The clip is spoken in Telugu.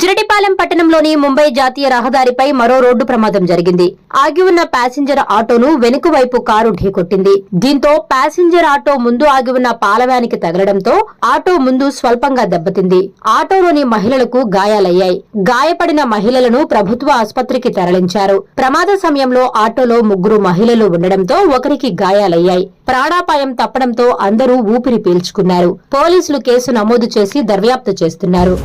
బుజ్జిరెడ్డిపాలెం పట్టణంలోని ముంబై జాతీయ రహదారిపై మరో రోడ్డు ప్రమాదం జరిగింది. ఆగి ఉన్న ప్యాసింజర్ ఆటోను వెనుక వైపు కారు ఢీకొట్టింది. దీంతో ప్యాసింజర్ ఆటో ముందు ఆగి ఉన్న పాలవ్యానికి తగలడంతో ఆటో ముందు స్వల్పంగా దెబ్బతింది. ఆటోలోని మహిళలకు గాయాలయ్యాయి. గాయపడిన మహిళలను ప్రభుత్వ ఆసుపత్రికి తరలించారు. ప్రమాద సమయంలో ఆటోలో ముగ్గురు మహిళలు ఉండడంతో ఒకరికి గాయాలయ్యాయి. ప్రాణాపాయం తప్పడంతో అందరూ ఊపిరి పీల్చుకున్నారు. పోలీసులు కేసు నమోదు చేసి దర్యాప్తు చేస్తున్నారు.